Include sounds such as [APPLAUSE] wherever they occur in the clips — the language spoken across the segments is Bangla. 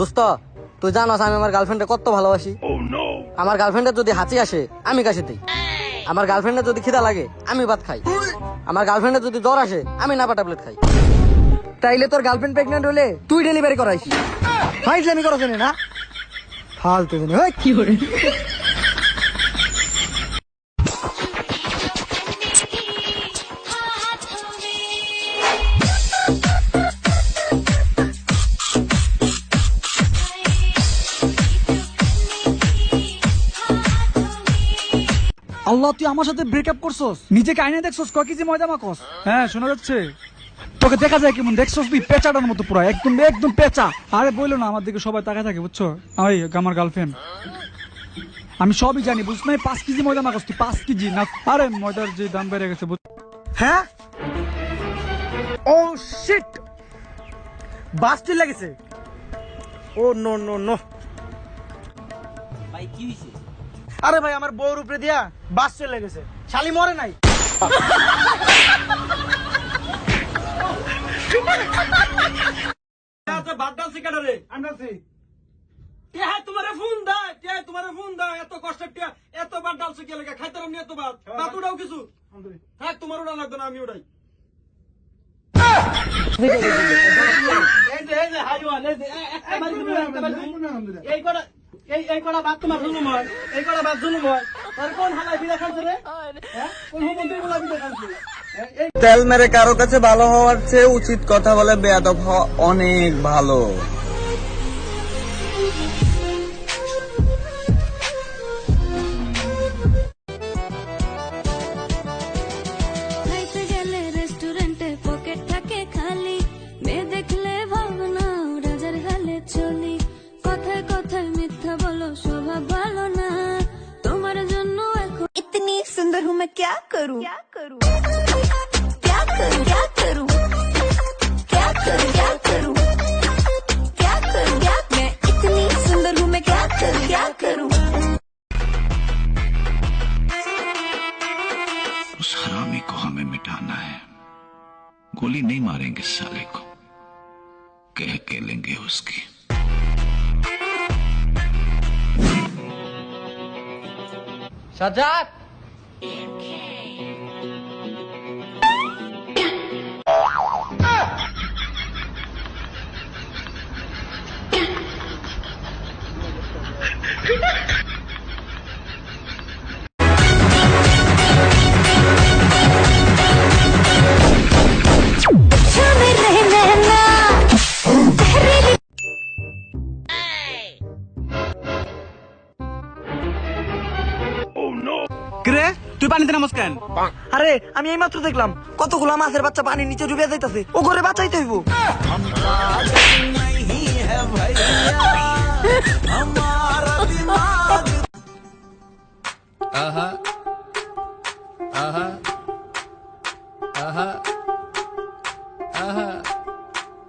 দোস্ত তুই জানাস আমি আমার গার্লফ্রেন্ডে কত ভালোবাসি। আমার গার্লফ্রেন্ডের যদি হাঁচি আসে আমি কাশি দিই। আমার গার্লফ্রেন্ডের যদি খিদা লাগে আমি ভাত খাই। আমার গার্লফ্রেন্ডের যদি জ্বর আসে আমি নাপা ট্যাবলেট খাই। তাইলে তোর গার্লফ্রেন্ড প্রেগনেন্ট হলে তুই ডেলিভারি করাইছি ফাইজলামি করছ না? ফালতু জানি। হয় কি করে আল্লাহ, তুই আমার সাথে ব্রেকআপ করছস? নিজেকে আইনে দেখছস? ক কেজি ময়দা মাখস? হ্যাঁ শোনা যাচ্ছে। তোকে দেখা যায় কেমন দেখছস তুই পেঁচাটার মতো পুরো, একদম একদম পেঁচা। আরে বইলো না, আমার দিকে সবাই তাকায় থাকে, বুঝছ? ওই আমার গার্লফ্রেন্ড আমি সবই জানি, বুঝছ না পাঁচ কেজি ময়দা মাখস তুই, পাঁচ কেজি। না, আরে ময়দার যে দাম বেড়ে গেছে হ্যাঁ? ও শিট বাস চলে গেছে। ও নো নো নো ভাই, কি হয়েছে আরে ভাই আমার বউর উপরে দিয়া বাস চলে গেছে। শালি মরে নাই। তোমারে ফোন দেয়? কে তোমারে ফোন দেয়? এত কষ্টের কে এত বার ডালছে কে লেগে খাইতে রামনি এত বার ভাত উড়াও কিছু? থাক তোমার উড়া লাগবে না আমি উড়াই। এই যে এই যে হাইওয়ান এই যে একটা বাড়ি তুমি, একটা বাড়ি এই কটা এই এই বাদ তোমার জুলুম হয়। এই বাদ জুলুম হয়। তার কোন হালাই বিদা খাচ্ছে রে? হ্যাঁ? কোন মন্ত্রী বলা বিদা খাচ্ছে হ্যাঁ? তেল মেরে কারও কাছে ভালো হওয়ার চেয়ে উচিত কথা বলে বেয়াদব হওয়া অনেক ভালো। गोली नहीं मारेंगे साले को। कह के लेंगे उसकी। सजाद রে তুই পানিতে নামস কেন আরে আমি এই মাত্র দেখলাম কতগুলা মাছের বাচ্চা পানির নিচে ডুবে যাইতাছে ও করে বাঁচাইতে হইব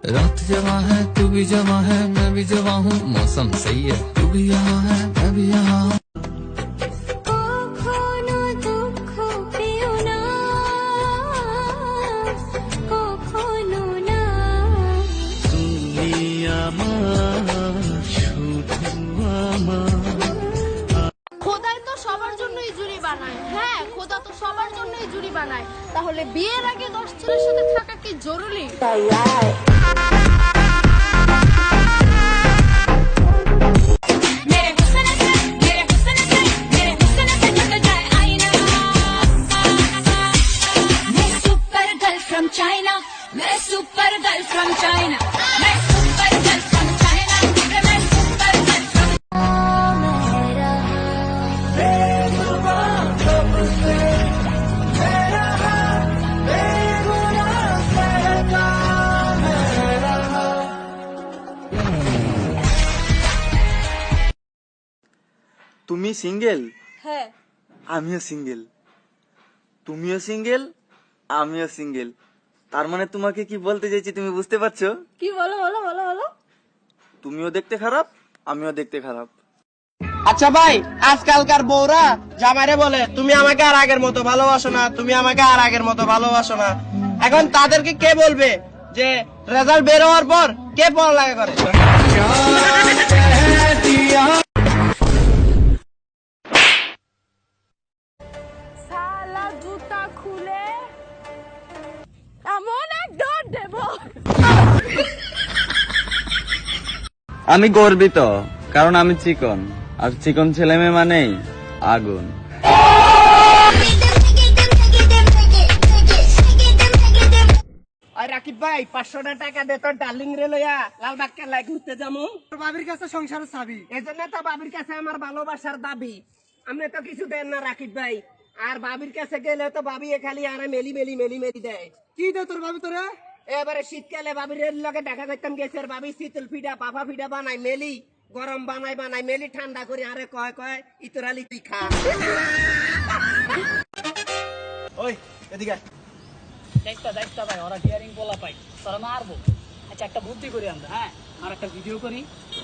रात जवा है तू भी जवा है मैं भी जवा हूँ मौसम सही है तू भी यहाँ है मैं भी यहाँ জন্যই জুড়ি বানায় তাহলে বিয়ের আগে দশ ছেলের সাথে থাকা কি জরুরি मेरे हुस्न से मेरे हुस्न से मेरे हुस्न से ढक जाए आईना मैं सुपर गर्ल फ्रॉम चाइना তুমি সিঙ্গেল হ্যাঁ। আমিও সিঙ্গেল তুমিও সিঙ্গেল আমিও সিঙ্গেল তার মানে তোমাকে কি বলতে চাইছি তুমি বুঝতে পারছ? কি বলো বলো বলো বলো। তুমিও দেখতে খারাপ আমিও দেখতে খারাপ। আচ্ছা ভাই আজকালকার বউরা জামাইরে বলে তুমি আমাকে আর আগের মতো ভালোবাসো না তুমি আমাকে আর আগের মতো ভালোবাসো না। এখন তাদেরকে কে বলবে যে রেজাল্ট বের হওয়ার পর কে পড়ালেখা করে? [LAUGHS] আমি গর্বিত কারণ আমি চিকন। আর চিকন ছেলে মেয়ে মানেই আগুন। রাকিব ভাই পাঁচশোটা টাকা দে তোর ডার্লিং রে লইয়া লালবাগ কেলায় ঘুরতে যাব বাবির কাছে সংসার চাবি। এই জন্য তো বাবির কাছে আমার ভালোবাসার দাবি। আপনি তো কিছু দেন না রাকিব ভাই। আর বাবির কাছে গেলে তো বাবি খালি আরে মেলি মেলি মেলি মেলি দেয়। কি দে তোর বাবি তোরে? এবারে শীতকালে বাবির লগে দেখা করতাম গেছে আর বাবি শীতল ফিডা পাফা ফিডা বানাই মেলি গরম বানাই বানাই মেলি ঠান্ডা করে আরে কয় কয় ইতরালি তুই খা। ওই এদিকে। দেখতা দেখতা ভাই ওরা হিয়ারিং বলা পাই তোরা মারবো। আচ্ছা একটা বুদ্ধি করি আমরা হ্যাঁ? আর একটা ভিডিও করি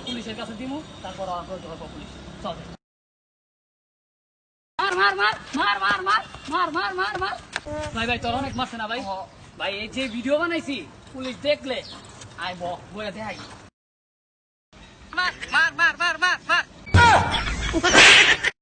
পুলিশের কাছে দিমু তারপর ওরা করে ধরবো পুলিশ। চল। মার মার মার মার মার মার মার মার মার মার। ভাই ভাই তোর অনেক মারছে না ভাই? ভাই এই যে ভিডিও বানাইছি পুলিশ দেখলে আয় ব বইয়া দেখাই। মার মার মার মার মার মার।